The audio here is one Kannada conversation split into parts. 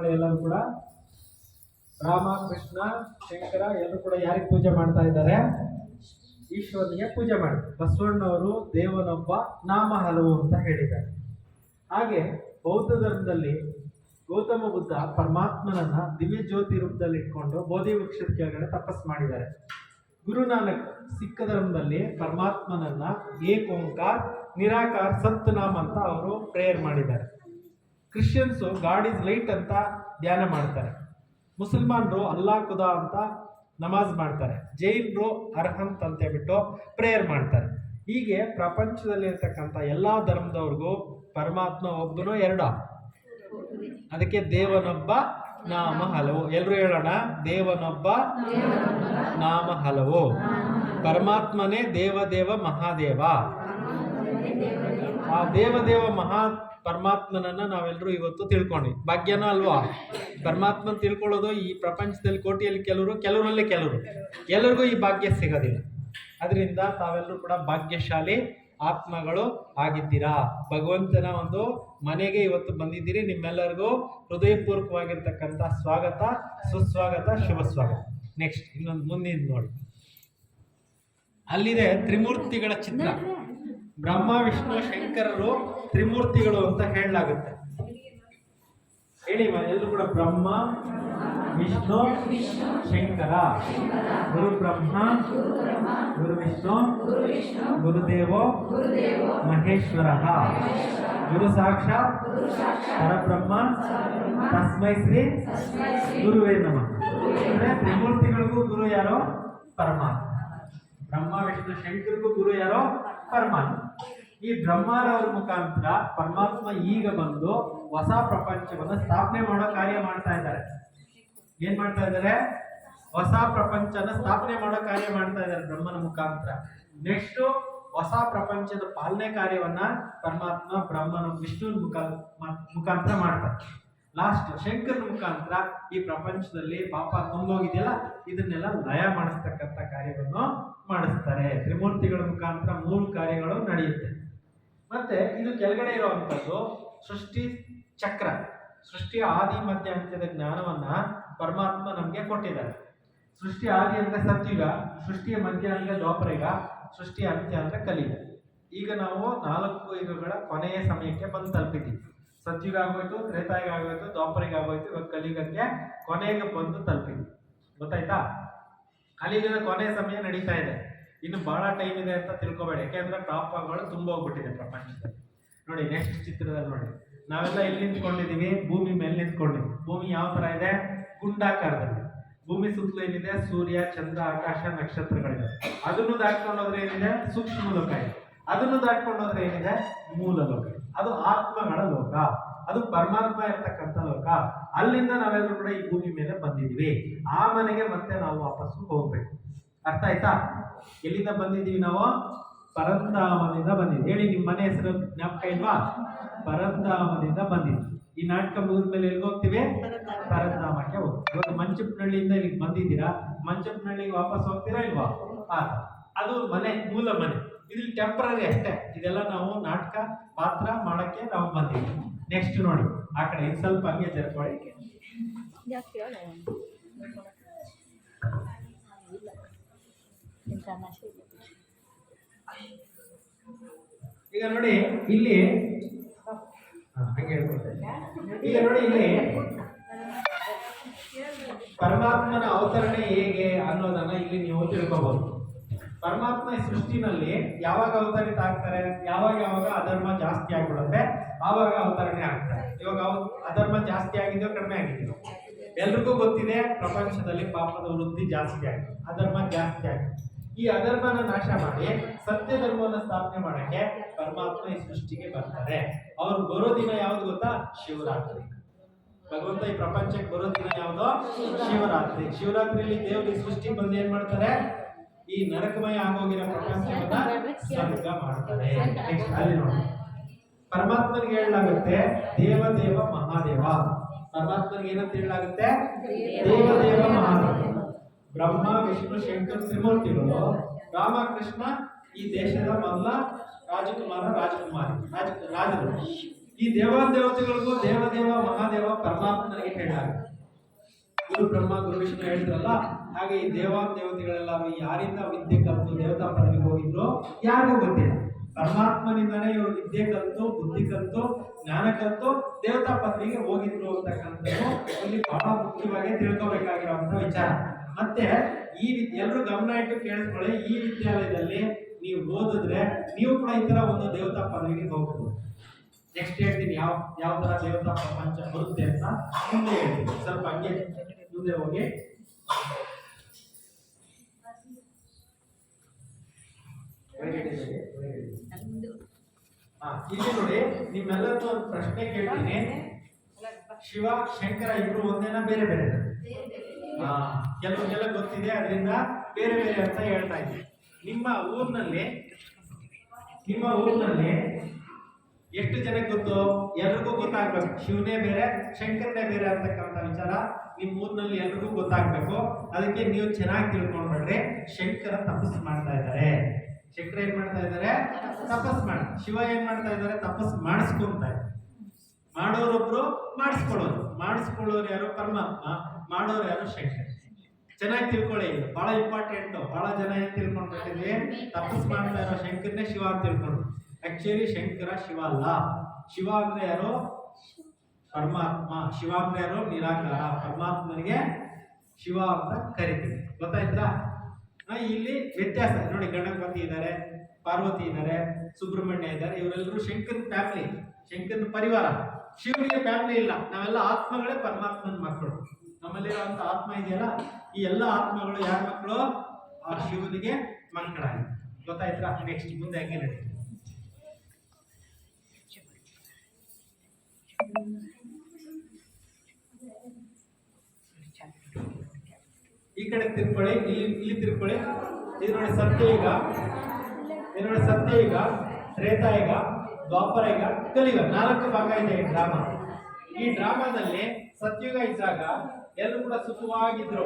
ಎಲ್ಲರೂ ಕೂಡ ರಾಮ, ಕೃಷ್ಣ, ಶಂಕರ ಎಲ್ಲರೂ ಕೂಡ ಯಾರಿಗೆ ಪೂಜೆ ಮಾಡ್ತಾ ಇದ್ದಾರೆ? ಈಶ್ವರನಿಗೆ ಪೂಜೆ ಮಾಡ್ತಾರೆ. ಬಸವಣ್ಣವರು ದೇವನೊಬ್ಬ ನಾಮ ಹಲವು ಅಂತ ಹೇಳಿದ್ದಾರೆ. ಹಾಗೆ ಬೌದ್ಧ ಧರ್ಮದಲ್ಲಿ ಗೌತಮ ಬುದ್ಧ ಪರಮಾತ್ಮನನ್ನ ದಿವ್ಯ ಜ್ಯೋತಿ ರೂಪದಲ್ಲಿ ಇಟ್ಕೊಂಡು ಬೋಧಿ ವೃಕ್ಷದ ಕೆಳಗಡೆ ತಪಸ್ ಮಾಡಿದ್ದಾರೆ. ಗುರುನಾನಕ್ ಸಿಖ್ ಧರ್ಮದಲ್ಲಿ ಪರಮಾತ್ಮನನ್ನ ಏಕೋಂಕಾರ್ ನಿರಾಕಾರ, ಸತ್ನಾಮ ಅಂತ ಅವರು ಪ್ರೇಯರ್ ಮಾಡಿದ್ದಾರೆ. ಕ್ರಿಶ್ಚಿಯನ್ಸು ಗಾಡ್ ಇಸ್ ಲೈಟ್ ಅಂತ ಧ್ಯಾನ ಮಾಡ್ತಾರೆ. ಮುಸಲ್ಮಾನರು ಅಲ್ಲಾ ಖುದಾ ಅಂತ ನಮಾಜ್ ಮಾಡ್ತಾರೆ. ಜೈನರು ಅರ್ಹಂತ್ ಅಂತ ಹೇಳ್ಬಿಟ್ಟು ಪ್ರೇಯರ್ ಮಾಡ್ತಾರೆ. ಹೀಗೆ ಪ್ರಪಂಚದಲ್ಲಿ ಇರ್ತಕ್ಕಂಥ ಎಲ್ಲ ಧರ್ಮದವ್ರಿಗೂ ಪರಮಾತ್ಮ ಒಬ್ಬನು ಎರಡ. ಅದಕ್ಕೆ ದೇವನೊಬ್ಬ ನಾಮ ಹಲವು. ಎಲ್ಲರೂ ಹೇಳೋಣ? ದೇವನೊಬ್ಬ ನಾಮ ಹಲವು. ಪರಮಾತ್ಮನೇ ದೇವದೇವ ಮಹಾದೇವ. ಆ ದೇವದೇವ ಮಹಾ ಪರಮಾತ್ಮನನ್ನ ನಾವೆಲ್ಲರೂ ಇವತ್ತು ತಿಳ್ಕೊಂಡ್ವಿ ಭಾಗ್ಯನ ಅಲ್ವಾ? ಪರಮಾತ್ಮನ ತಿಳ್ಕೊಳ್ಳೋದು ಈ ಪ್ರಪಂಚದಲ್ಲಿ ಕೋಟಿಯಲ್ಲಿ ಕೆಲವರು, ಕೆಲವರಲ್ಲೇ ಕೆಲವರು. ಎಲ್ಲರಿಗೂ ಈ ಭಾಗ್ಯ ಸಿಗೋದಿಲ್ಲ. ಅದರಿಂದ ತಾವೆಲ್ಲರೂ ಕೂಡ ಭಾಗ್ಯಶಾಲಿ ಆತ್ಮಗಳು ಆಗಿದ್ದೀರಾ? ಭಗವಂತನ ಒಂದು ಮನೆಗೆ ಇವತ್ತು ಬಂದಿದ್ದೀರಿ. ನಿಮ್ಮೆಲ್ಲರಿಗೂ ಹೃದಯಪೂರ್ವಕವಾಗಿರ್ತಕ್ಕಂಥ ಸ್ವಾಗತ, ಸುಸ್ವಾಗತ, ಶುಭ ಸ್ವಾಗತ. ನೆಕ್ಸ್ಟ್ ಇನ್ನೊಂದು ಮುಂದಿನ ನೋಡಿ. ಅಲ್ಲಿದೆ ತ್ರಿಮೂರ್ತಿಗಳ ಚಿತ್ರ. ಬ್ರಹ್ಮ, ವಿಷ್ಣು, ಶಂಕರರು, ತ್ರಿಮೂರ್ತಿಗಳು ಅಂತ ಹೇಳಲಾಗುತ್ತೆ. ಹೇಳಿ ಎಲ್ಲರೂ ಕೂಡ ಬ್ರಹ್ಮ, ವಿಷ್ಣು, ಶಂಕರ. ಗುರು ಬ್ರಹ್ಮ ಗುರು ವಿಷ್ಣು ಗುರುದೇವೋ, ಮಹೇಶ್ವರ. ಗುರು ಸಾಕ್ಷಾತ್ ಪರಬ್ರಹ್ಮ, ತಸ್ಮೈ ಶ್ರೀ ಗುರುವೇ ನಮಃ. ಅಂದ್ರೆ ತ್ರಿಮೂರ್ತಿಗಳಿಗೂ ಗುರು ಯಾರೋ ಪರಮಾತ್ಮ. ಬ್ರಹ್ಮ, ವಿಷ್ಣು, ಶಂಕರಿಗೂ ಗುರು ಯಾರೋ ಪರಮಾತ್ಮ. ಈ ಬ್ರಹ್ಮರವರ ಮುಖಾಂತರ ಪರಮಾತ್ಮ ಈಗ ಬಂದು ಹೊಸ ಪ್ರಪಂಚವನ್ನು ಸ್ಥಾಪನೆ ಮಾಡೋ ಕಾರ್ಯ ಮಾಡ್ತಾ ಇದ್ದಾರೆ. ಏನ್ ಮಾಡ್ತಾ ಇದ್ದಾರೆ? ಹೊಸ ಪ್ರಪಂಚನ ಸ್ಥಾಪನೆ ಮಾಡೋ ಕಾರ್ಯ ಮಾಡ್ತಾ ಇದ್ದಾರೆ ಬ್ರಹ್ಮನ ಮುಖಾಂತರ. ನೆಕ್ಸ್ಟ್ ಹೊಸ ಪ್ರಪಂಚದ ಪಾಲನೆ ಕಾರ್ಯವನ್ನ ಪರಮಾತ್ಮ ಬ್ರಹ್ಮನ ವಿಷ್ಣುವಿನ ಮುಖ ಮುಖಾಂತರ ಮಾಡ್ತಾರೆ. ಲಾಸ್ಟ್ ಶಂಕರನ ಮುಖಾಂತರ ಈ ಪ್ರಪಂಚದಲ್ಲಿ ಪಾಪ ತುಂಬೋಗಿದೆಯಲ್ಲ, ಇದನ್ನೆಲ್ಲ ಲಯ ಮಾಡಿಸ್ತಕ್ಕಂಥ ಕಾರ್ಯವನ್ನು ಮಾಡಿಸ್ತಾರೆ. ತ್ರಿಮೂರ್ತಿಗಳ ಮುಖಾಂತರ ಮೂರು ಕಾರ್ಯಗಳು ನಡೆಯುತ್ತೆ. ಮತ್ತೆ ಇದು ಕೆಳಗಡೆ ಇರುವಂತದ್ದು ಸೃಷ್ಟಿ ಚಕ್ರ. ಸೃಷ್ಟಿಯ ಆದಿ, ಮಧ್ಯ ಅಂತ್ಯದ ಜ್ಞಾನವನ್ನ ಪರಮಾತ್ಮ ನಮಗೆ ಕೊಟ್ಟಿದ್ದಾರೆ. ಸೃಷ್ಟಿ ಆದಿ ಅಂದ್ರೆ ಸತ್ಯುಗ ಸೃಷ್ಟಿಯ ಮಧ್ಯ ಅಂದ್ರೆ ದ್ವಾಪರಯುಗ ಸೃಷ್ಟಿಯ ಅಂತ್ಯ ಅಂದ್ರೆ ಕಲಿಯುಗ. ಈಗ ನಾವು ನಾಲ್ಕು ಯುಗಗಳ ಕೊನೆಯ ಸಮಯಕ್ಕೆ ಬಂದು ತಲುಪಿದ್ದೀವಿ. ಸತ್ಯುಗ ಆಗೋಯ್ತು, ತ್ರೇತಾಯುಗ ಆಗೋಯ್ತು ದ್ವಾಪರಿಗೆ ಆಗೋಯ್ತು, ಇವಾಗ ಕಲಿಯುಗಕ್ಕೆ ಕೊನೆಗೆ ಬಂದು ತಲುಪಿದ್ವಿ ಗೊತ್ತಾಯ್ತಾ? ಕಲಿಯುಗದ ಕೊನೆಯ ಸಮಯ ನಡೀತಾ ಇದೆ. ಇನ್ನು ಬಹಳ ಟೈಮ್ ಇದೆ ಅಂತ ತಿಳ್ಕೊಬೇಡಿ. ಯಾಕೆಂದ್ರೆ ತಾಪಗಳು ತುಂಬ ಹೋಗ್ಬಿಟ್ಟಿದೆ ಪ್ರಪಂಚದಲ್ಲಿ. ನೋಡಿ ನೆಕ್ಸ್ಟ್ ಚಿತ್ರದಲ್ಲಿ ನೋಡಿ. ನಾವೆಲ್ಲ ಎಲ್ಲಿ ನಿಂತ್ಕೊಂಡಿದೀವಿ ಭೂಮಿ ಮೇಲೆ ನಿಂತ್ಕೊಂಡಿದ್ವಿ ಭೂಮಿ ಯಾವ ತರ ಇದೆ? ಗುಂಡಾಕಾರದಲ್ಲಿ. ಭೂಮಿ ಸುತ್ತಲೂ ಏನಿದೆ? ಸೂರ್ಯ, ಚಂದ್ರ, ಆಕಾಶ, ನಕ್ಷತ್ರಗಳಿದೆ. ಅದನ್ನು ದಾಟ್ಕೊಂಡೋದ್ರೆ ಏನಿದೆ? ಸೂಕ್ಷ್ಮ ಲೋಕ ಇದೆ. ಅದನ್ನು ದಾಟ್ಕೊಂಡೋದ್ರೆ ಏನಿದೆ? ಮೂಲ ಲೋಕ. ಅದು ಆತ್ಮಗಳ ಲೋಕ. ಅದು ಪರಮಾತ್ಮ ಇರ್ತಕ್ಕಂಥ ಲೋಕ. ಅಲ್ಲಿಂದ ನಾವೆಲ್ಲರೂ ಕೂಡ ಈ ಭೂಮಿ ಮೇಲೆ ಬಂದಿದ್ದೀವಿ. ಆ ಮನೆಗೆ ಮತ್ತೆ ನಾವು ವಾಪಸ್ಸು ಹೋಗ್ಬೇಕು. ಅರ್ಥ ಆಯ್ತಾ? ಎಲ್ಲಿಂದ ಬಂದಿದ್ದೀವಿ ನಾವು? ಪರಂಧಾಮದಿಂದ ಬಂದಿದ್ದೀವಿ. ಹೇಳಿ, ನಿಮ್ಮ ಮನೆ ಹೆಸರು ಜ್ಞಾಪಕ ಇಲ್ವಾ? ಪರಂಧಾಮದಿಂದ ಬಂದಿದ್ವಿ ಈ ನಾಟಕ ಮುಗಿದ ಮೇಲೆ ಎಲ್ಲಿಗೆ ಹೋಗ್ತೀವಿ? ಪರಂಧಾಮಕ್ಕೆ ಹೋಗ್ತೀವಿ. ಇವಾಗ ಮಂಚಪ್ಪನಹಳ್ಳಿಯಿಂದ ಇಲ್ಲಿಗೆ ಬಂದಿದ್ದೀರಾ? ಮಂಚಪ್ಪನಹಳ್ಳಿಗೆ ವಾಪಸ್ ಹೋಗ್ತೀರಾ ಇಲ್ವಾ? ಅದು ಮನೆ, ಮೂಲ ಮನೆ. ಇದು ಟೆಂಪ್ರರಿ ಅಷ್ಟೇ. ಇದೆಲ್ಲ ನಾವು ನಾಟಕ ಪಾತ್ರ ಮಾಡಕ್ಕೆ ನಾವು ಬಂದಿದ್ದೀವಿ. ನೆಕ್ಸ್ಟ್ ನೋಡಿ. ಆ ಕಡೆ ಸ್ವಲ್ಪ ಹಂಗೆ ಜರ್ಕೊಳ್ಳಿ ಯಾಕೆ ಹೇಳ ಇಲ್ಲ ಇಂಥ ನಶೆ ಇಲ್ಲ. ಈಗ ನೋಡಿ ಇಲ್ಲಿ ಈಗ ನೋಡಿ ಇಲ್ಲಿ ಪರಮಾತ್ಮನ ಅವತರಣೆ ಹೇಗೆ ಅನ್ನೋದನ್ನ ಇಲ್ಲಿ ನೀವು ತಿಳ್ಕೊಬಹುದು ಪರಮಾತ್ಮ ಸೃಷ್ಟಿನಲ್ಲಿ ಯಾವಾಗ ಅವತರಿತ ಆಗ್ತಾರೆ? ಯಾವಾಗ ಯಾವಾಗ ಅಧರ್ಮ ಜಾಸ್ತಿ ಆಗ್ಬಿಡುತ್ತೆ? ಆವಾಗ ಅವತರಣೆ ಆಗ್ತಾರೆ. ಇವಾಗ ಅಧರ್ಮ ಜಾಸ್ತಿ ಆಗಿದೆಯೋ ಕಡಿಮೆ ಆಗಿದೆಯೋ? ಎಲ್ರಿಗೂ ಗೊತ್ತಿದೆ ಪ್ರಪಂಚದಲ್ಲಿ ಪಾಪದ ವೃದ್ಧಿ ಜಾಸ್ತಿ ಆಗಿದೆ. ಅಧರ್ಮ ಜಾಸ್ತಿ ಆಗಿದೆ. ಈ ಅಧರ್ಮನ ನಾಶ ಮಾಡಿ ಸತ್ಯ ಧರ್ಮವನ್ನು ಸ್ಥಾಪನೆ ಮಾಡಕ್ಕೆ ಪರಮಾತ್ಮ ಈ ಸೃಷ್ಟಿಗೆ ಬರ್ತಾರೆ. ಅವ್ರು ಬರೋ ದಿನ ಯಾವ್ದು ಗೊತ್ತಾ? ಶಿವರಾತ್ರಿ. ಭಗವಂತ ಈ ಪ್ರಪಂಚಕ್ಕೆ ಬರೋ ದಿನ ಯಾವ್ದು? ಶಿವರಾತ್ರಿ. ಶಿವರಾತ್ರಿಯಲ್ಲಿ ದೇವರಿಗೆ ಸೃಷ್ಟಿ ಬಂದು ಏನ್ ಮಾಡ್ತಾರೆ? ಈ ನರಕಮಯ ಆಗೋಗಿರೋ ಪ್ರಪಂಚವನ್ನ ಸ್ವರ್ಗ ಮಾಡ್ತಾರೆ. ಅಲ್ಲಿ ನೋಡಿ. ಪರಮಾತ್ಮನಿಗೆ ಹೇಳಲಾಗುತ್ತೆ ದೇವದೇವ ಮಹಾದೇವ. ಪರಮಾತ್ಮನಿಗೆ ಏನಂತ ಹೇಳಲಾಗುತ್ತೆ ದೇವದೇವ ಮಹಾದೇವ. ಬ್ರಹ್ಮ, ವಿಷ್ಣು, ಶಂಕರ, ತ್ರಿಮೂರ್ತಿಗಳು. ರಾಮಕೃಷ್ಣ ಈ ದೇಶದ ಮೊದಲ ರಾಜಕುಮಾರ, ರಾಜಕುಮಾರಿ, ರಾಜ, ರಾಜರು. ಈ ದೇವಾದೇವತೆಗಳಿಗೂ ದೇವದೇವ, ಮಹಾದೇವ ಪರಮಾತ್ಮನಿಗೆ ಹೇಳಲಾಗುತ್ತೆ ಗುರು ಬ್ರಹ್ಮ, ಗುರು ವಿಷ್ಣು ಹೇಳಿದ್ರಲ್ಲ, ಹಾಗೆ ಈ ದೇವಾದೇವತೆಗಳೆಲ್ಲರೂ ಯಾರಿಂದ ವಿದ್ಯೆ ಕಲಿತು, ದೇವತಾ ಪದವಿಗೆ ಹೋಗಿದ್ರು, ಯಾರಿಗೂ ಗೊತ್ತಿಲ್ಲ. ಪರಮಾತ್ಮನಿಂದನೇ ಇವರು ವಿದ್ಯೆ ಕಲಿತು, ಬುದ್ಧಿ ಕಲಿತು, ಜ್ಞಾನ ಕಲಿತು, ದೇವತಾ ಪದವಿಗೆ ಹೋಗಿದ್ರು ಅಂತಕ್ಕಂಥದ್ದು ಇಲ್ಲಿ ಬಹಳ ಮುಖ್ಯವಾಗಿ ತಿಳ್ಕೋಬೇಕಾಗಿರುವಂತಹ ವಿಚಾರ. ಮತ್ತೆ ಈ ಎಲ್ಲರೂ ಗಮನ ಇಟ್ಟು ಕೇಳಿಸ್ಕೊಳ್ಳಿ, ಈ ವಿದ್ಯಾಲಯದಲ್ಲಿ ನೀವು ಓದಿದ್ರೆ ನೀವು ಕೂಡ ಈ ತರ ಒಂದು ದೇವತಾ ಪದವಿಗೆ ಹೋಗ್ಬೋದು. ನೆಕ್ಸ್ಟ್ ಹೇಳ್ತೀನಿ, ಯಾವ ಯಾವ ತರ ದೇವತಾ ಪ್ರಪಂಚ ಬರುತ್ತೆ ಅಂತ ಮುಂದೆ ಹೇಳ್ತೀನಿ. ಸ್ವಲ್ಪ ಹಂಗೆ ಮುಂದೆ ಹೋಗಿ. ಇಲ್ಲಿ ನೋಡಿ ನಿಮ್ಮೆಲ್ಲರಿಗೂ ಒಂದು ಪ್ರಶ್ನೆ ಕೇಳ್ತೀನಿ. ಶಿವ, ಶಂಕರ ಇಬ್ರು ಒಂದೇನ ಬೇರೆ ಬೇರೆ? ಕೆಲವ್ರಿಗೆಲ್ಲ ಗೊತ್ತಿದೆ, ಅದರಿಂದ ಬೇರೆ ಬೇರೆ ಅರ್ಥ ಹೇಳ್ತಾ ಇದ್ದೀನಿ ನಿಮ್ಮ ಊರಿನಲ್ಲಿ ನಿಮ್ಮ ಊರಿನಲ್ಲಿ ಎಷ್ಟು ಜನಕ್ಕೆ ಗೊತ್ತು? ಎಲ್ರಿಗೂ ಗೊತ್ತಾಗ್ಬೇಕು. ಶಿವನೇ ಬೇರೆ, ಶಂಕರನೇ ಬೇರೆ ಅಂತಕ್ಕಂಥ ವಿಚಾರ ನಿಮ್ಮ ಊರಿನಲ್ಲಿ ಎಲ್ರಿಗೂ ಗೊತ್ತಾಗ್ಬೇಕು. ಅದಕ್ಕೆ ನೀವು ಚೆನ್ನಾಗಿ ತಿಳ್ಕೊಂಡ್ಬಿಡ್ರಿ. ಶಂಕರ ತಪಸ್ಸು ಮಾಡ್ತಾ ಇದ್ದಾರೆ. ಶಂಕರ ಏನ್ ಮಾಡ್ತಾ ಇದ್ದಾರೆ? ತಪಸ್ ಮಾಡ ಶಿವ ಏನ್ ಮಾಡ್ತಾ ಇದ್ದಾರೆ? ತಪಸ್ ಮಾಡಿಸ್ಕೊಂತ ಇದ್ದಾರೆ. ಮಾಡೋರೊಬ್ರು ಮಾಡಿಸ್ಕೊಳ್ಳೋರು. ಮಾಡಿಸ್ಕೊಳ್ಳೋರು ಯಾರು ಪರಮಾತ್ಮ, ಮಾಡೋರು ಯಾರು ಶಂಕರ ಚೆನ್ನಾಗಿ ತಿಳ್ಕೊಳ್ಳಿ ಬಹಳ ಇಂಪಾರ್ಟೆಂಟ್ ಬಹಳ ಜನ ಏನ್ ತಿಳ್ಕೊಂಡ್ಬಿಟ್ಟಿದ್ವಿ? ತಪಸ್ ಮಾಡ್ತಾ ಇರೋ ಶಂಕರನೇ ಶಿವ ಅಂತ ತಿಳ್ಕೊಂಡು ಆಕ್ಚುಲಿ ಶಂಕರ ಶಿವ ಅಲ್ಲ. ಶಿವ ಅಂದ್ರೆ ಯಾರು? ಪರಮಾತ್ಮ. ಶಿವ ಅಂದ್ರೆ ಯಾರು? ನಿರಾಕಾರ. ಪರಮಾತ್ಮನಿಗೆ ಶಿವ ಅಂತ ಕರಿತೀವಿ. ಗೊತ್ತಾಯ್ತಾ? ಇಲ್ಲಿ ವ್ಯತ್ಯಾಸ. ನೋಡಿ, ಗಣಪತಿ ಇದ್ದಾರೆ ಪಾರ್ವತಿ ಇದ್ದಾರೆ ಸುಬ್ರಹ್ಮಣ್ಯ ಇದ್ದಾರೆ ಇವರೆಲ್ಲರೂ ಶಂಕರ್ ಫ್ಯಾಮಿಲಿ ಶಂಕರ್ ಪರಿವಾರ. ಶಿವನಿಗೆ ಫ್ಯಾಮಿಲಿ ಇಲ್ಲ. ನಾವೆಲ್ಲ ಆತ್ಮಗಳೇ ಪರಮಾತ್ಮನ ಮಕ್ಕಳು. ನಮ್ಮಲ್ಲಿರುವಂತ ಆತ್ಮ ಇದೆಯಲ್ಲ, ಈ ಎಲ್ಲ ಆತ್ಮಗಳು ಯಾರ ಮಕ್ಕಳು? ಆ ಶಿವನಿಗೆ ಮಕ್ಕಳಾಗಿ ಗೊತ್ತಾಯ್ತಾ? ನೆಕ್ಸ್ಟ್ ಮುಂದೆ ಹಂಗೆ ನಡಿ. ಈ ಕಡೆ ತಿರ್ಕೊಳ್ಳಿ, ಇಲ್ಲಿ ಇಲ್ಲಿ ತಿರ್ಕೊಳ್ಳಿ. ಇದು ನೋಡಿ ಸತ್ಯಯುಗ ಇದು ನೋಡಿ ಸತ್ಯಯುಗ ತ್ರೇತಾಯುಗ ದ್ವಾಪರಯುಗ ಕಲಿಯುಗ ನಾಲ್ಕು ಭಾಗ ಇದೆ ಈ ಡ್ರಾಮಾ. ಈ ಡ್ರಾಮಾದಲ್ಲಿ ಸತ್ಯುಗ ಇದ್ದಾಗ ಎಲ್ಲರೂ ಕೂಡ ಸುಖವಾಗಿದ್ರು.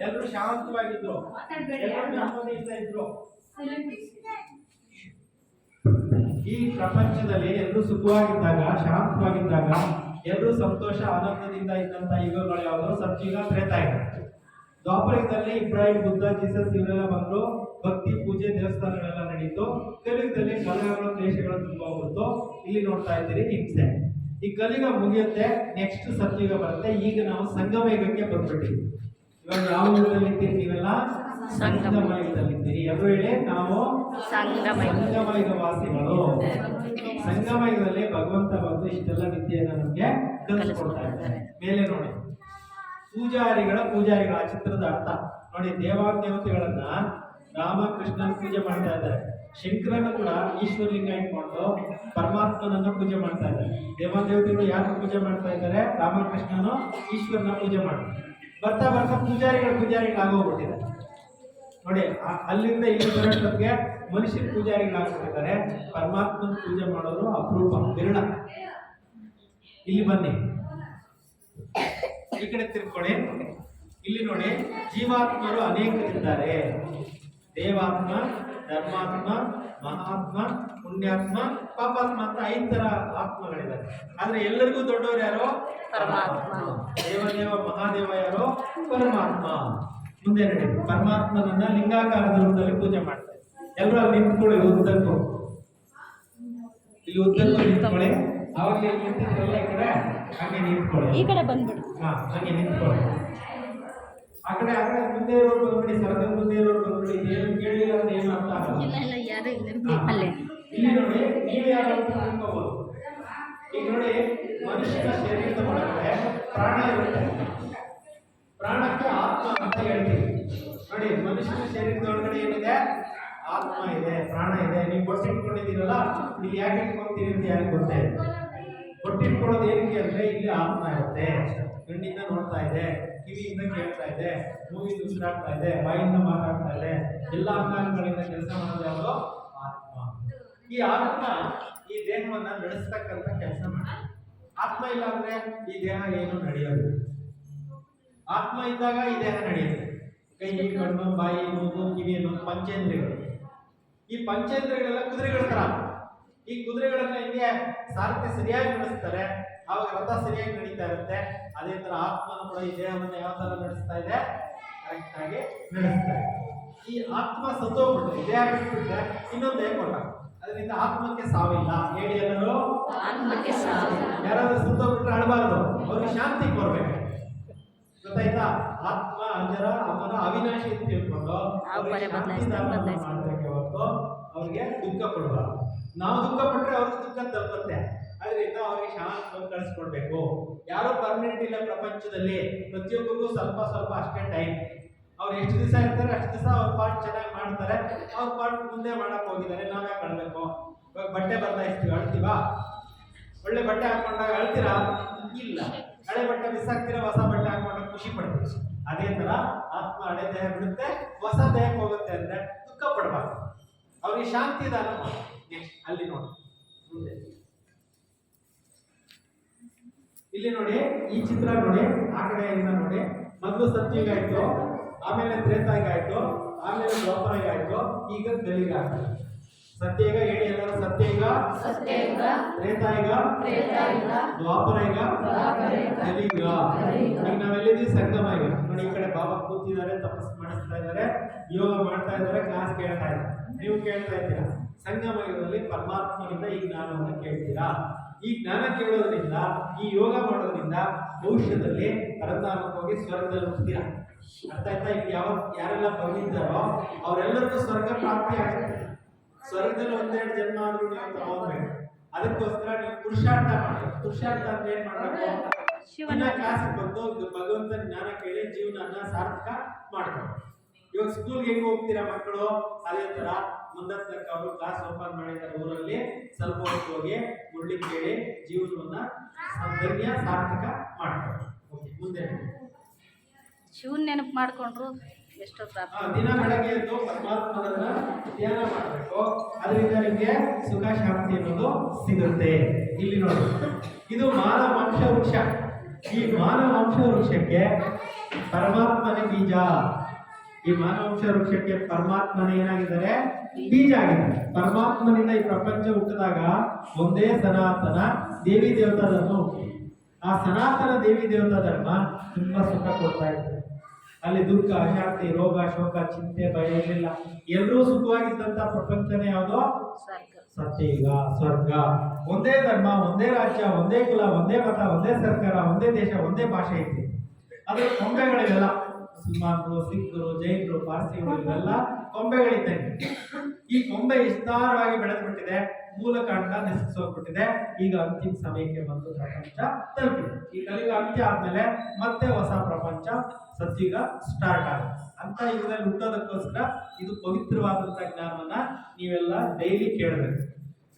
ಎಲ್ಲರೂ ಶಾಂತವಾಗಿದ್ರು. ಎಲ್ಲರೂ ನೆಮ್ಮದಿಯಿಂದ ಇದ್ರು. ಈ ಪ್ರಪಂಚದಲ್ಲಿ ಎಲ್ಲರೂ ಸುಖವಾಗಿದ್ದಾಗ ಶಾಂತವಾಗಿದ್ದಾಗ ಎಲ್ಲರೂ ಸಂತೋಷ ಆನಂದದಿಂದ ಇದ್ದಂತ ಯುಗಗಳು ಯಾವ್ದು? ಸತ್ಯುಗ ತ್ರೇತಾಯುಗ. ದ್ವಾಪರಯುಗದಲ್ಲಿ ಇಬ್ರಾಹಿಂ ಬುದ್ಧ ಜೀಸಸ್ ಇವರೆಲ್ಲ ಬಂದ್ರು. ಭಕ್ತಿ ಪೂಜೆ ದೇವಸ್ಥಾನಗಳೆಲ್ಲ ನಡೀತು. ಕಲಿಯುಗದಲ್ಲಿ ಕಲಹಗಳು ದ್ವೇಷಗಳು ತುಂಬಾ ಹೋಗ್ಬಿಟ್ಟು ಇಲ್ಲಿ ನೋಡ್ತಾ ಇದ್ದೀರಿ ಹಿಂಸೆ. ಈ ಕಲಿಯುಗ ಮುಗಿಯುತ್ತೆ ನೆಕ್ಸ್ಟ್ ಸತ್ಯುಗ ಬರುತ್ತೆ. ಈಗ ನಾವು ಸಂಗಮ ಯುಗಕ್ಕೆ ಬಂದ್ಬಿಟ್ಟಿವಿ ಇವಾಗ ಯಾವ ಯುಗದಲ್ಲಿ ಇದ್ದೀರಿ ನೀವೆಲ್ಲ? ಸಂಗಮ. ಎಲ್ಲರೂ ಹೇಳಿ? ನಾವು ಸಂಗಮ ಯುಗ. ಸಂಗಮ ಯುಗ ವಾಸಿಗಳು ಸಂಗಮ ಯುಗದಲ್ಲಿ ಭಗವಂತ ಬಂದು ಇಷ್ಟೆಲ್ಲ ವಿದ್ಯೆಯನ್ನು ನಮಗೆ ಕಲಿಸ್ಕೊಡ್ತಾ ಇದ್ದಾರೆ. ಮೇಲೆ ನೋಡಿ. ಪೂಜಾರಿಗಳ ಪೂಜಾರಿಗಳ ಆ ಚಿತ್ರದ ಅರ್ಥ. ನೋಡಿ ದೇವಾದೇವತೆಗಳನ್ನ ರಾಮಕೃಷ್ಣನ ಪೂಜೆ ಮಾಡ್ತಾ ಇದ್ದಾರೆ. ಶಂಕರನ ಕೂಡ ಈಶ್ವರಲಿಂಗ ಇಟ್ಕೊಂಡು ಪರಮಾತ್ಮನನ್ನು ಪೂಜೆ ಮಾಡ್ತಾ ಇದ್ದಾರೆ. ದೇವಾದೇವತೆಗಳು ಯಾರು ಪೂಜೆ ಮಾಡ್ತಾ ಇದ್ದಾರೆ? ರಾಮಕೃಷ್ಣನು ಈಶ್ವರನ ಪೂಜೆ ಮಾಡ್ತಾರೆ. ಬರ್ತಾ ಬರ್ತಾ ಪೂಜಾರಿಗಳ ಪೂಜಾರಿಗಳಾಗೋಗ್ಬಿಟ್ಟಿದ್ದಾರೆ. ನೋಡಿ ಅಲ್ಲಿಂದ ಇಲ್ಲಿ ಬರೋಷ್ಟೊತ್ತಿಗೆ ಮನುಷ್ಯರ ಪೂಜಾರಿಗಳಾಗ್ಬಿಟ್ಟಿದ್ದಾರೆ. ಪರಮಾತ್ಮನ ಪೂಜೆ ಮಾಡೋದು ಅಪರೂಪ, ವಿರಳ. ಇಲ್ಲಿ ಬನ್ನಿ. ಈ ಕಡೆ ತಿರ್ಕೊಳ್ಳಿ. ಇಲ್ಲಿ ನೋಡಿ, ಜೀವಾತ್ಮರು ಅನೇಕರಿದ್ದಾರೆ. ದೇವಾತ್ಮ ಧರ್ಮಾತ್ಮ ಮಹಾತ್ಮ ಪುಣ್ಯಾತ್ಮ ಪಾಪಾತ್ಮ ಅಂತ ಐದು ತರ ಆತ್ಮಗಳಿದ್ದಾರೆ ಆದ್ರೆ ಎಲ್ಲರಿಗೂ ದೊಡ್ಡವರು ಯಾರು? ಪರಮಾತ್ಮ. ದೇವದೇವ ಮಹಾದೇವ ಯಾರು? ಪರಮಾತ್ಮ. ಮುಂದೆ ನಡಿ. ಪರಮಾತ್ಮನನ್ನ ಲಿಂಗಾಕಾರದ ರೂಪದಲ್ಲಿ ಪೂಜೆ ಮಾಡ್ತಾರೆ ಎಲ್ಲರೂ ಅಲ್ಲಿ ನಿಂತ್ಕೊಳ್ಳಿ ಉದ್ದಕ್ಕೂ ಇಲ್ಲಿ ಉದ್ದಕ್ಕೂ ನಿಂತ್ಕೊಳ್ಳಿ. ಅವಾಗ ಇಲ್ಲಿ ನಿಂತಿದ್ರಲ್ಲ ಈ ಕಡೆ ಹಾಗೆ ನಿಂತ್ಕೊಳ್ಳಿ. ಈ ಕಡೆ ಬಂದ್ಬಿಡು. ಹಾ ಹಾಗೆ ನಿಂತ್ಕೊಳ್ಳಿ. ಆ ಕಡೆ ಆ ಕಡೆ ಮುಂದೆ ಇರೋರು ಬಂದ್ಬಿಡಿ ಸರ್ಕಾರ ಮುಂದೆ ಇರೋರು ಬಂದ್ಬಿಡಿ. ಏನು ಕೇಳಿಲ್ಲ ಅಂತ ಏನು ಅರ್ಥ ಆಗಲ್ಲ. ಇಲ್ಲ ಇಲ್ಲ ಯಾರು ಇಲ್ಲ. ಅಲ್ಲೇ. ಇಲ್ಲಿ ನೋಡಿ ನೀವು ಯಾರು ಅಂತ ಅನ್ಕೋಬಹುದು ಈಗ ನೋಡಿ ಮನುಷ್ಯನ ಶರೀರದ ಒಳಗಡೆ ಪ್ರಾಣ ಇರುತ್ತೆ. ಪ್ರಾಣಕ್ಕೆ ಆತ್ಮ ಅಂತ ಹೇಳ್ತೀವಿ. ನೋಡಿ ಮನುಷ್ಯನ ಶರೀರದ ಒಳಗಡೆ ಏನಿದೆ? ಆತ್ಮ ಇದೆ ಪ್ರಾಣ ಇದೆ. ನೀವು ಕೊಟ್ಟಿಟ್ಕೊಂಡಿದ್ದೀರಲ್ಲ ನೀವು ಯಾಕೆ ಇಟ್ಕೊಂತೀರಿ ಅಂತ ಯಾರಿಗೆ ಗೊತ್ತೇ? ಕೊಟ್ಟಿಟ್ಕೊಳ್ಳೋದು ಏನಕ್ಕೆ ಅಂದ್ರೆ ಇಲ್ಲಿ ಆತ್ಮ ಇರುತ್ತೆ. ಕಣ್ಣಿಂದ ನೋಡ್ತಾ ಇದೆ. ಕಿವಿಯಿಂದ ಕೇಳ್ತಾ ಇದೆ ಮೂಗಿಂದ ಉಸಿರಾಡ್ತಾ ಇದೆ, ಬಾಯಿಂದ ಮಾತಾಡ್ತಾ ಇದೆ, ಎಲ್ಲ ಅಂಗಾಂಗಗಳಿಂದ ಕೆಲಸ ಮಾಡೋದು ಆತ್ಮ. ಈ ಆತ್ಮ, ಈ ದೇಹವನ್ನ ನಡೆಸ್ತಕ್ಕಂಥ ಕೆಲಸ ಮಾಡಿ ಆತ್ಮ ಇಲ್ಲ ಅಂದ್ರೆ ಈ ದೇಹ ಏನು ನಡೆಯೋದು? ಆತ್ಮ ಇದ್ದಾಗ ಈ ದೇಹ ನಡೆಯುತ್ತೆ. ಕೈ, ಕಣ್ಣು, ಬಾಯಿ, ಮೂಗು, ಕಿವಿ ಅನ್ನೋದು ಪಂಚೇಂದ್ರಿಯಗಳು. ಈ ಪಂಚೇಂದ್ರಿಯಗಳೆಲ್ಲ ಕುದುರೆಗಳ ತರ ಈ ಕುದುರೆಗಳನ್ನ ಹಿಂಗೆ ಸಾರಥಿ ಸರಿಯಾಗಿ ನಡೆಸ್ತಾರೆ. ಆವಾಗ ರಥ ಸರಿಯಾಗಿ ನಡೀತಾ ಇರುತ್ತೆ. ಅದೇ ತರ ಆತ್ಮನ ಕೂಡ ಈ ದೇಹವನ್ನು ಯಾವ ತರ ನಡೆಸ್ತಾ ಇದೆ? ಕರೆಕ್ಟ್ ಆಗಿ ನಡೆಸ್ತಾ ಇದೆ. ಈ ಆತ್ಮ ಸತ್ತೋಗ್ಬಿಟ್ರೆ ದೇಹ ಬಿಟ್ಬಿಟ್ರೆ ಇನ್ನೊಂದು ಕೊಟ್ಟ? ಅದರಿಂದ ಆತ್ಮಕ್ಕೆ ಸಾವಿಲ್ಲ. ಹೇಳಿ ಎಲ್ಲರೂ? ಯಾರಾದ್ರೂ ಸತ್ತೋಗ್ಬಿಟ್ರೆ ಅಳಬಾರ್ದು. ಅವ್ರಿಗೆ ಶಾಂತಿ ಕೊಡ್ಬೇಕು. ಗೊತ್ತಾಯ್ತಾ? ಆತ್ಮ ಅಂಜರ ಅಮ್ಮನ ಅವಿನಾಶಿ ಅಂತ ತಿಳ್ಕೊಂಡು ಅವ್ರಿಗೆ. ಮಾಡ್ಬೇಕೆ ಹೊರತು ದುಃಖ ಕೊಡಬಾರ್ದು. ನಾವು ದುಃಖ ಪಟ್ರೆ ಅವ್ರಿಗೆ ದುಃಖ ತಲುಪುತ್ತೆ. ಅವ್ರಿಗೆ ಯಾರೋ ಪರ್ಮನೆಂಟ್ ಇಲ್ಲ ಪ್ರಪಂಚದಲ್ಲಿ. ಪ್ರತಿಯೊಬ್ಬರಿಗೂ ಸ್ವಲ್ಪ ಸ್ವಲ್ಪ ಅಷ್ಟೇ ಟೈಮ್ ಅವ್ರು ಎಷ್ಟು ದಿವಸ ಇರ್ತಾರೆ ಅಷ್ಟು ದಿವಸ ಅವ್ರ ಪಾರ್ಟ್ ಚೆನ್ನಾಗಿ ಮಾಡ್ತಾರೆ. ಅವ್ರ ಪಾರ್ಟ್ ಮುಂದೆ ಮಾಡಕ್ ಹೋಗಿದ್ದಾರೆ. ನಾವೇ ಮಾಡಬೇಕು. ಇವಾಗ ಬಟ್ಟೆ ಬದಲಾಯಿಸ್ತೀವಿ ಅಳ್ತೀವಾ? ಒಳ್ಳೆ ಬಟ್ಟೆ ಹಾಕೊಂಡಾಗ ಅಳ್ತೀರಾ? ಇಲ್ಲ. ಹಳೆ ಬಟ್ಟೆ ಬಿಸಾಕ್ತೀರಾ? ಹೊಸ ಬಟ್ಟೆ ಹಾಕೊಂಡಾಗ ಖುಷಿ ಪಡ್ತೀವಿ ಅದೇ ತರ ಆತ್ಮ ಹಳೆ ದೇಹ ಬಿಡುತ್ತೆ, ಹೊಸ ದೇಹಕ್ಕೆ ಹೋಗುತ್ತೆ ಅಂದ್ರೆ ದುಃಖ ಪಡಬಾರ್ದು. ಅವ್ರಿಗೆ ಶಾಂತಿ ದಾನ ಅಲ್ಲಿ ನೋಡಿ. ಮುಂದೆ. ಇಲ್ಲಿ ನೋಡಿ ಈ ಚಿತ್ರ ನೋಡಿ ಆ ಕಡೆಯಿಂದ ನೋಡಿ. ಮೊದಲು ಸತ್ಯುಗ ಆಯ್ತು ಆಮೇಲೆ ತ್ರೇತಾಯುಗ ಆಯ್ತು ಆಮೇಲೆ ದ್ವಾಪರಯುಗ ಆಯ್ತು ಈಗ ಕಲಿಗ ಸತ್ಯಗ ಹೇಳಿ ಎಲ್ಲರೂ ಸತ್ಯಗ ಸತ್ಯಗ ತ್ರೇತಾಯಿಗ ತ್ರೇತಾಯಿಗ ಕಲಿಯುಗ ಕಲಿಯುಗ. ಈಗ ನಾವೆಲ್ಲಿದ್ದೀವಿ? ಸಂಗಮ ಈಗ ನೋಡಿ ಈ ಕಡೆ ಬಾಬಾ ಕೂತಿದ್ದಾರೆ ತಪಸ್ ಮಾಡಿಸ್ತಾ ಇದ್ದಾರೆ ಯೋಗ ಮಾಡ್ತಾ ಇದ್ದಾರೆ ಕ್ಲಾಸ್ ಕೇಳ್ತಾ ಇದ್ದಾರೆ. ನೀವು ಕೇಳ್ತಾ ಇದ್ದೀರಾ? ಸಂಗಮ ಯುಗದಲ್ಲಿ ಪರಮಾತ್ಮನಿಂದ ಈ ಜ್ಞಾನವನ್ನು ಕೇಳ್ತೀರಾ? ಈ ಜ್ಞಾನ ಕೇಳೋದ್ರಿಂದ ಈ ಯೋಗ ಮಾಡೋದ್ರಿಂದ ಭವಿಷ್ಯದಲ್ಲಿ ಪರಂತಾಮಕವಾಗಿ ಹೋಗಿ ಸ್ವರ್ಗದಲ್ಲಿ ಹೋಗ್ತೀರಾ ಅರ್ಥ ಆಯ್ತಾ? ಈಗ ಯಾವ ಯಾರೆಲ್ಲ ಬಂದಿದ್ದಾರೋ ಅವರೆಲ್ಲರಿಗೂ ಸ್ವರ್ಗ ಪ್ರಾಪ್ತಿ ಆಗುತ್ತೆ. ಸ್ವರ್ಗದಲ್ಲಿ ಒಂದೆರಡು ಜನ್ಮ ಆದ್ರೂ ನೀವು ತಗೋಬೇಕು ಅದಕ್ಕೋಸ್ಕರ ನೀವು ಪುರುಷಾರ್ಥ ಮಾಡಿ. ಪುರುಷಾರ್ಥ ಅಂದ್ರೆ ಏನ್ ಮಾಡಬೇಕು? ಶಿವನ ಕ್ಲಾಸ್ ಬಂದು ಭಗವಂತನ ಜ್ಞಾನ ಕೇಳಿ ಜೀವನ ಸಾರ್ಥಕ ಮಾಡ್ಕೊಳ್ಬೇಕು ಇವಾಗ ಸ್ಕೂಲ್ಗೆ ಹೆಂಗ್ ಹೋಗ್ತೀರಾ ಮಕ್ಕಳು? ಅದೇ ತರ ಮುಂದಕ್ಕೆ ಅವರು ಕ್ಲಾಸ್ ಓಪನ್ ಮಾಡಿದ್ದಾರೆ ಊರಲ್ಲಿ ಸ್ವಲ್ಪ ಹೊತ್ತು ಹೋಗಿ ಮುಳ್ಳಿ ಕೇಳಿ ಜೀವನವನ್ನ ಧನ್ಯ ಸಾರ್ಥಕ ಮಾಡ್ತಾರೆ. ಓಕೆ ಮುಂದೆ. ಶಿವನ್ ನೆನಪು ಮಾಡ್ಕೊಂಡ್ರು ಎಷ್ಟೋ ದಿನ ಬೆಳಗ್ಗೆ ಎದ್ದು ಪರಮಾತ್ಮನನ್ನ ಧ್ಯಾನ ಮಾಡಬೇಕು. ಅದರಿಂದ ನಿಮಗೆ ಸುಖ ಶಾಂತಿ ಅನ್ನೋದು ಸಿಗುತ್ತೆ. ಇಲ್ಲಿ ನೋಡಿ ಇದು ಮಾನವ ವಂಶ ವೃಕ್ಷ. ಈ ಮಾನವ ವಂಶ ವೃಕ್ಷಕ್ಕೆ ಪರಮಾತ್ಮನ ಬೀಜ. ಈ ಮಾನವ ವಂಶ ವೃಕ್ಷಕ್ಕೆ ಪರಮಾತ್ಮನ ಏನಾಗಿದ್ದಾರೆ? ಬೀಜ ಆಗಿದ್ದಾರೆ. ಪರಮಾತ್ಮನಿಂದ ಈ ಪ್ರಪಂಚ ಹುಟ್ಟಿದಾಗ ಒಂದೇ ಸನಾತನ ದೇವಿ ದೇವತಾ ಧರ್ಮ ಆ ಸನಾತನ ದೇವಿ ದೇವತಾ ಧರ್ಮ ತುಂಬಾ ಸುಖ ಕೊಡ್ತಾ ಇದ್ದಾರೆ ಅಲ್ಲಿ ದುಃಖ, ಅಶಾಂತಿ, ರೋಗ, ಶೋಕ, ಚಿಂತೆ, ಭಯ ಇರಲಿಲ್ಲ ಎಲ್ಲರೂ ಸುಖವಾಗಿದ್ದಂತ ಪ್ರಪಂಚನೇ ಯಾವುದೋ? ಸತ್ಯಯುಗ ಸ್ವರ್ಗ. ಒಂದೇ ಧರ್ಮ, ಒಂದೇ ರಾಜ್ಯ, ಒಂದೇ ಕುಲ, ಒಂದೇ ಮತ, ಒಂದೇ ಸರ್ಕಾರ, ಒಂದೇ ದೇಶ, ಒಂದೇ ಭಾಷೆ ಇತ್ತು ಅದ್ರ ಕೊಂಬೆಗಳಿವೆಲ್ಲ. ಮುಸಲ್ಮಾನರು ಸಿಖ್ರು ಜೈನರು ಪಾರ್ಸಿಗಳು ಇವೆಲ್ಲ ಕೊಂಬೆಗಳಿದ್ದಂಗೆ. ಈ ಕೊಂಬೆ ವಿಸ್ತಾರವಾಗಿ ಬೆಳೆದ್ಬಿಟ್ಟಿದೆ. ಮೂಲ ಕಾಂಡ ನಶಿಸೋಗ್ಬಿಟ್ಟಿದೆ ಈಗ ಅಂತಿಮ ಸಮಯಕ್ಕೆ ಬಂದು ಪ್ರಪಂಚ ತಲುಪಿದೆ. ಈ ಕಲಿಯುಗ ಅಂತ್ಯ ಆದ್ಮೇಲೆ ಮತ್ತೆ ಹೊಸ ಪ್ರಪಂಚ ಸತ್ಯುಗ ಸ್ಟಾರ್ಟ್ ಆಗುತ್ತೆ. ಅಂತ ಯುಗದಲ್ಲಿ ಹುಟ್ಟೋದಕ್ಕೋಸ್ಕರ ಇದು ಪವಿತ್ರವಾದಂತ ಜ್ಞಾನವನ್ನ ನೀವೆಲ್ಲ ಡೈಲಿ ಕೇಳಬೇಕು.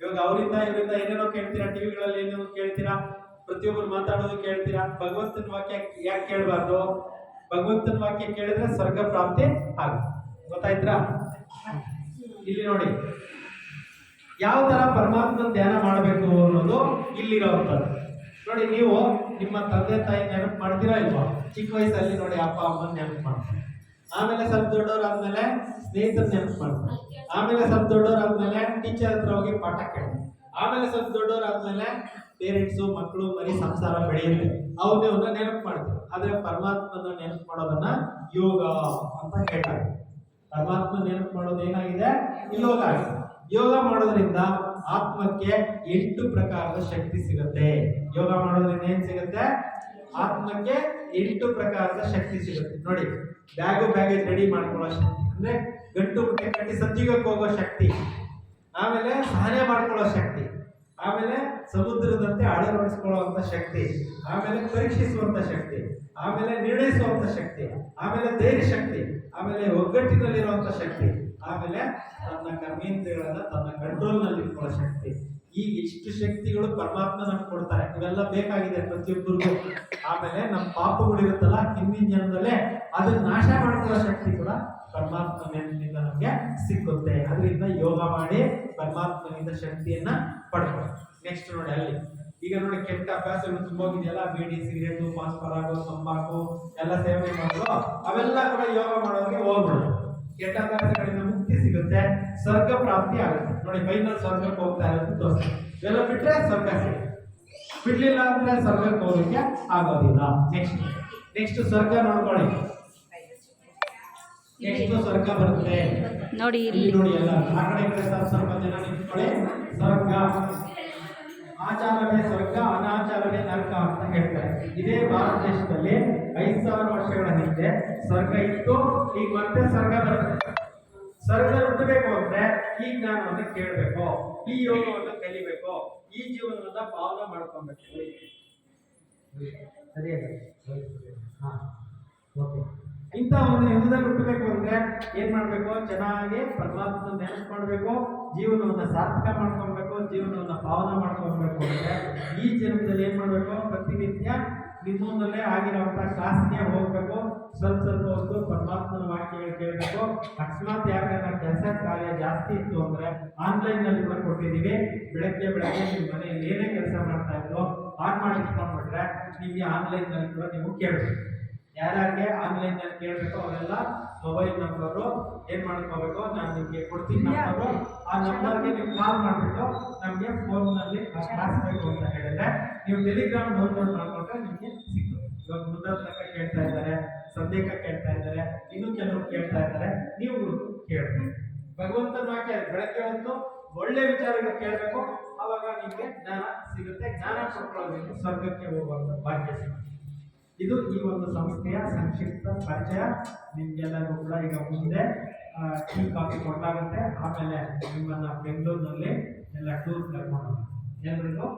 ಇವಾಗ ಅವರಿಂದ, ಇವರಿಂದ ಏನೇನೋ ಕೇಳ್ತೀರಾ? ಟಿವಿಗಳಲ್ಲಿ ಏನೇನೋ ಕೇಳ್ತೀರಾ? ಪ್ರತಿಯೊಬ್ಬರು ಮಾತಾಡೋದು ಕೇಳ್ತೀರಾ? ಭಗವಂತನ ವಾಕ್ಯ ಯಾಕೆ ಕೇಳಬಾರ್ದು? ಭಗವಂತನ ವಾಕ್ಯ ಕೇಳಿದ್ರೆ ಸ್ವರ್ಗ ಪ್ರಾಪ್ತಿ ಆಗುತ್ತೆ. ಗೊತ್ತಾಯ್ತಾ ಇಲ್ಲಿ ನೋಡಿ. ಯಾವ ತರ ಪರಮಾತ್ಮನ ಧ್ಯಾನ ಮಾಡಬೇಕು ಅನ್ನೋದು ಇಲ್ಲಿರೋವಂಥದ್ದು ನೋಡಿ, ನೀವು ನಿಮ್ಮ ತಂದೆ ತಾಯಿ ನೆನಪು ಮಾಡ್ತೀರಾ ಇಲ್ವಾ? ಚಿಕ್ಕ ವಯಸ್ಸಲ್ಲಿ ನೋಡಿ ಅಪ್ಪ ಅಮ್ಮನ ನೆನಪು ಮಾಡ್ತಾರೆ. ಆಮೇಲೆ ಸ್ವಲ್ಪ ದೊಡ್ಡವರಾದ್ಮೇಲೆ ಸ್ನೇಹಿತರ ನೆನಪು ಮಾಡ್ತಾರೆ. ಆಮೇಲೆ ಸ್ವಲ್ಪ ದೊಡ್ಡವರಾದ್ಮೇಲೆ ಟೀಚರ್ ಹತ್ರ ಹೋಗಿ ಪಾಠ ಕೇಳ್ತಾರೆ. ಆಮೇಲೆ ಸ್ವಲ್ಪ ದೊಡ್ಡವರಾದ್ಮೇಲೆ ಪೇರೆಂಟ್ಸು ಮಕ್ಕಳು ಮರಿ ಸಂಸಾರ ಬೆಳೆಯುತ್ತೆ. ಅವನ್ನ ನೆನಪು ಮಾಡ್ತಾರೆ. ಆದ್ರೆ ಪರಮಾತ್ಮನ ನೆನಪು ಮಾಡೋದನ್ನ ಯೋಗ ಅಂತ ಹೇಳ್ತಾರೆ. ಪರಮಾತ್ಮ ನೆನಪು ಮಾಡೋದು ಏನಾಗಿದೆ? ಯೋಗ ಆಗಿದೆ. ಯೋಗ ಮಾಡೋದ್ರಿಂದ ಆತ್ಮಕ್ಕೆ ಎಂಟು ಪ್ರಕಾರದ ಶಕ್ತಿ ಸಿಗುತ್ತೆ. ಯೋಗ ಮಾಡೋದ್ರಿಂದ ಏನ್ ಸಿಗುತ್ತೆ? ಆತ್ಮಕ್ಕೆ ಎಂಟು ಪ್ರಕಾರದ ಶಕ್ತಿ ಸಿಗುತ್ತೆ. ನೋಡಿ, ಬ್ಯಾಗು ಬ್ಯಾಗೇಜ್ ರೆಡಿ ಮಾಡ್ಕೊಳ್ಳೋ ಶಕ್ತಿ. ಅಂದ್ರೆ ಗಂಟು ಕಟ್ಟಿ ಸದ್ಯುಗಕ್ಕೆ ಹೋಗೋ ಶಕ್ತಿ. ಆಮೇಲೆ ಸಹನೆ ಮಾಡ್ಕೊಳ್ಳೋ ಶಕ್ತಿ. ಆಮೇಲೆ ಸಮುದ್ರದಂತೆ ಅಳವಡಿಸಿಕೊಳ್ಳುವಂಥ ಶಕ್ತಿ, ಆಮೇಲೆ ಪರೀಕ್ಷಿಸುವಂಥ ಶಕ್ತಿ, ಆಮೇಲೆ ನಿರ್ಣಯಿಸುವಂತ ಶಕ್ತಿ, ಆಮೇಲೆ ಧೈರ್ಯ ಶಕ್ತಿ, ಆಮೇಲೆ ಒಗ್ಗಟ್ಟಿನಲ್ಲಿರುವಂಥ ಶಕ್ತಿ, ಆಮೇಲೆ ತನ್ನ ಕರ್ಮೇಂದ್ರಿಯಗಳನ್ನು ತನ್ನ ಕಂಟ್ರೋಲ್ನಲ್ಲಿ ಇಟ್ಕೊಳ್ಳೋ ಶಕ್ತಿ. ಈಗ ಇಷ್ಟು ಶಕ್ತಿಗಳು ಪರಮಾತ್ಮ ನಮ್ಗೆ ಕೊಡ್ತಾರೆ. ಇವೆಲ್ಲ ಬೇಕಾಗಿದೆ ಪ್ರತಿಯೊಬ್ಬರಿಗೂ. ಆಮೇಲೆ ನಮ್ಮ ಪಾಪಗಳು ಇರುತ್ತಲ್ಲ, ಹಿಂದಿನ ಜನದಲ್ಲೇ ಅದನ್ನ ನಾಶ ಮಾಡ್ಕೊಳ್ಳೋ ಶಕ್ತಿ ಕೂಡ ಪರಮಾತ್ಮ ನೆನಪಿನಿಂದ ನಮಗೆ ಸಿಕ್ಕುತ್ತೆ. ಅದರಿಂದ ಯೋಗ ಮಾಡಿ ಪರಮಾತ್ಮನಿಂದ ಶಕ್ತಿಯನ್ನ ಪಡ್ಕೊಳ್ಳಿ ನೆಕ್ಸ್ಟ್ ನೋಡಿ ಅಲ್ಲಿ. ಈಗ ನೋಡಿ ಕೆಟ್ಟ ಅಭ್ಯಾಸಗಳು ತುಂಬೋಗಿದೆಯಲ್ಲ ಬೀಡಿ, ಸಿಗರೇಟು ಪಾಸ್ ಪರಾಗು ತಂಬಾಕು, ಎಲ್ಲ ಸೇವನೆ ಮಾಡೋದು ಅವೆಲ್ಲ ಕೂಡ ಯೋಗ ಮಾಡೋದಕ್ಕೆ ಹೋಗ್ಬಿಡೋದು ಕೆಟ್ಟ ಅಭ್ಯಾಸಗಳಿಂದ ಮುಕ್ತಿ ಸಿಗುತ್ತೆ. ಸ್ವರ್ಗ ಪ್ರಾಪ್ತಿ ಆಗುತ್ತೆ. ನೋಡಿ ಬೈನಲ್ಲಿ ಸ್ವರ್ಗಕ್ಕೆ ಹೋಗ್ತಾ ಇರೋದು ತೋರಿಸ್ತಾರೆ ಎಲ್ಲ ಬಿಟ್ರೆ ಸ್ವರ್ಗ ಸಿಗುತ್ತೆ ಬಿಡ್ಲಿಲ್ಲ ಅಂದ್ರೆ ಸ್ವರ್ಗಕ್ಕೆ ಹೋಗಲಿಕ್ಕೆ ಆಗೋದಿಲ್ಲ. ನೆಕ್ಸ್ಟ್ ನೆಕ್ಸ್ಟ್ ಸ್ವರ್ಗ ನೋಡ್ಕೊಳ್ಳಿ. ನೆಕ್ಸ್ಟ್ ಸ್ವರ್ಗ ಬರುತ್ತೆ. ನೋಡಿ ಇಲ್ಲಿ ನೋಡಿ ಎಲ್ಲ. ಆ ಕಡೆ ಈ ಕಡೆ ಸ್ವಲ್ಪ ಸ್ವಲ್ಪ ಜನ ನಿಂತ್ಕೊಳ್ಳಿ. ಸ್ವರ್ಗ. ಆಚಾರವೇ ಸ್ವರ್ಗ ಅನಾಚಾರವೇ ನರಕ ಅಂತ ಹೇಳ್ತಾರೆ. ಇದೇ ಭಾರತ ದೇಶದಲ್ಲಿ ಐದು ಸಾವಿರ ವರ್ಷಗಳ ಹಿಂದೆ ಸ್ವರ್ಗ ಇತ್ತು. ಈಗ ಮತ್ತೆ ಸ್ವರ್ಗ ಬರುತ್ತೆ. ಸ್ವರ್ಗ ಹುಟ್ಟಬೇಕು ಅಂದ್ರೆ ಈ ಜ್ಞಾನವನ್ನು ಕೇಳಬೇಕು ಈ ಯೋಗವನ್ನು ಕಲಿಬೇಕು ಈ ಜೀವನವನ್ನ ಪಾವನ ಮಾಡ್ಕೊಬೇಕು. ಸರಿ. ಹಾ. ಓಕೆ. ಇಂಥ ಒಂದು ಯುಗದಲ್ಲಿ ಹುಟ್ಟಬೇಕು ಅಂದ್ರೆ ಏನ್ ಮಾಡ್ಬೇಕು? ಚೆನ್ನಾಗಿ ಪರಮಾತ್ಮ ನೆನಪು ಮಾಡಬೇಕು, ಜೀವನವನ್ನ ಸಾರ್ಥಕ ಮಾಡ್ಕೊಬೇಕು ಜೀವನವನ್ನ ಪಾವನ ಮಾಡ್ಕೊಬೇಕು ಅಂದ್ರೆ ಈ ಜನ್ಮದಲ್ಲಿ ಏನ್ ಮಾಡ್ಬೇಕು? ಪ್ರತಿನಿತ್ಯ ನಿಮ್ಮೊಂದಲ್ಲೇ ಆಗಿರುವಂತಹ ಕ್ಲಾಸ್ಗೆ ಹೋಗ್ಬೇಕು, ಸ್ವಲ್ಪ ಸ್ವಲ್ಪ ಹೊತ್ತು ಪರಮಾತ್ಮನ ವಾಕ್ಯಗಳು ಕೇಳಬೇಕು. ಅಕಸ್ಮಾತ್ ಯಾಕಂದ್ರೆ ಕೆಲಸ ಕಾರ್ಯ ಜಾಸ್ತಿ ಇತ್ತು ಅಂದ್ರೆ ಆನ್ಲೈನ್ನಲ್ಲಿ ಕೊಟ್ಟಿದ್ದೀವಿ. ಬೆಳಗ್ಗೆ ಬೆಳಗ್ಗೆ ನಿಮ್ಮ ಮನೆಯಲ್ಲಿ ಏನೇ ಕೆಲಸ ಮಾಡ್ತಾ ಇದ್ರು ಆನ್ ಮಾಡಿ ಇಟ್ಕೊಂಡ್ಬಿಟ್ರೆ ನಿಮಗೆ ಆನ್ಲೈನ್ನಲ್ಲಿ ಕೂಡ ನೀವು ಕೇಳಬೇಕು. ಯಾರ್ಯಾರಿಗೆ ಆನ್ಲೈನ್ನಲ್ಲಿ ಕೇಳಬೇಕು ಅವರೆಲ್ಲ ಮೊಬೈಲ್ ನಂಬರು ಏನ್ ಮಾಡ್ಕೋಬೇಕು ನಾನು ನಿಮಗೆ ಕೊಡ್ತೀನಿ ಆ ಆ ನಂಬರ್ಗೆ ನೀವು ಕಾಲ್ ಮಾಡಿಬಿಟ್ಟು ನಮಗೆ ಫೋನ್ನಲ್ಲಿ ಕ್ಲಾಸ್ ಬೇಕು ಅಂತ ಹೇಳಿದ್ರೆ ನೀವು ಟೆಲಿಗ್ರಾಮ್ ಡೌನ್ಲೋಡ್ ಮಾಡ್ಕೊಂಡ್ರೆ ನಿಮಗೆ ಸಿಗ್ತದೆ. ಇವಾಗ ಮುದ್ದಕ್ಕ ಕೇಳ್ತಾ ಇದ್ದಾರೆ ಸಂದೇಹ ಕೇಳ್ತಾ ಇದ್ದಾರೆ ಇನ್ನೂ ಕೆಲವರು ಕೇಳ್ತಾ ಇದ್ದಾರೆ ನೀವು ಕೇಳಬೇಕು. ಭಗವಂತನ ವಾಕ್ಯ ಬೆಳಗ್ಗೆ ಹೊತ್ತು ಒಳ್ಳೆ ವಿಚಾರಗಳು ಕೇಳಬೇಕು ಅವಾಗ ನಿಮಗೆ ಜ್ಞಾನ ಸಿಗುತ್ತೆ. ಜ್ಞಾನ ಕೊಟ್ಟು ಸ್ವರ್ಗಕ್ಕೆ ಹೋಗುವಂತ ಭಾಗ್ಯ ಸಿಗುತ್ತೆ. ಇದು ಈ ಒಂದು ಸಂಸ್ಥೆಯ ಸಂಕ್ಷಿಪ್ತ ಪರಿಚಯ. ನಿಮ್ಗೆಲ್ಲರಿಗೂ ಕೂಡ ಈಗ ಮುಂದೆ ಟೀ ಕಾಫಿ ಕೊಡಲಾಗುತ್ತೆ ಆಮೇಲೆ ನಿಮ್ಮನ್ನ ಬೆಂಗಳೂರಿನಲ್ಲಿ ಎಲ್ಲ ಟೂರ್ ಕರ್ಕೊಂಡು ಎಲ್ರಿಗೂ